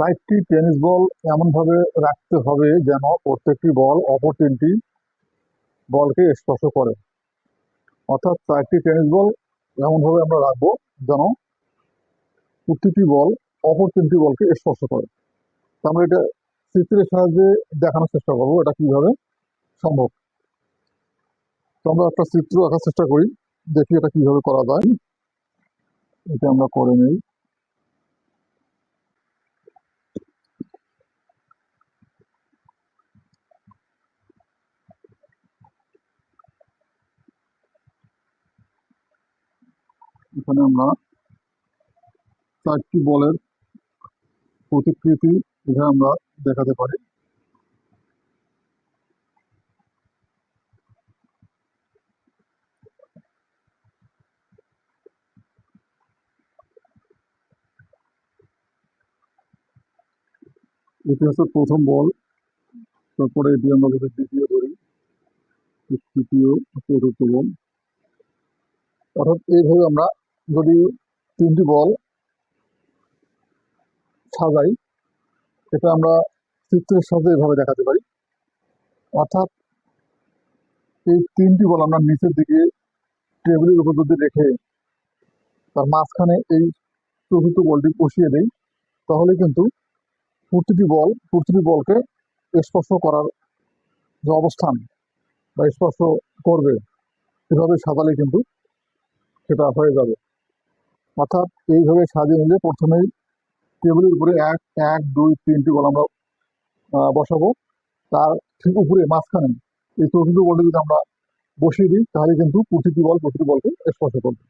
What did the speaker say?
চারটি tennis ball এমনভাবে রাখতে হবে যেন প্রত্যেকটি বল অপর তিনটি বলকে স্পর্শ করে। অর্থাৎ চারটি টেনিস বল এমনভাবে আমরা রাখব যেন প্রতিটি বল অপর তিনটি বলকে স্পর্শ করে। তো আমরা এটা চিত্রের সাহায্যে দেখানোর চেষ্টা করব এটা কীভাবে সম্ভব। তো আমরা একটা চিত্র আঁকার চেষ্টা করি, দেখি এটা কীভাবে করা যায়। এটা আমরা করে নিই। এখানে আমরা চারটি বলের প্রতিকৃতি এখানে আমরা দেখাতে পারি। এটি হচ্ছে প্রথম বল। তারপরে এটি আমরা যদি দ্বিতীয় ধরি তৃতীয়, চতুর্থ বল। অর্থাৎ এইভাবে আমরা যদি তিনটি বল সাজাই, এটা আমরা চিত্রের সাথে এভাবে দেখাতে পারি। অর্থাৎ এই তিনটি বল আমরা নিচের দিকে টেবিলের উপর যদি রেখে তার মাঝখানে এই চতুর্থ বলটি বসিয়ে দেই, তাহলে কিন্তু প্রতিটি বল, প্রতিটি বলকে স্পর্শ করার যে অবস্থান বা স্পর্শ করবে, এভাবে সাজালে কিন্তু সেটা হয়ে যাবে। অর্থাৎ এইভাবে সাজিয়ে নিলে প্রথমেই টেবিলের উপরে এক এক, দুই, তিনটি বল আমরা বসাবো। তার ঠিক উপরে, মাঝখানে, এই চতুর্থ বলটা যদি আমরা বসিয়ে দিই, তাহলে কিন্তু প্রতিটি বল প্রতিটি বলকে স্পর্শ করবে।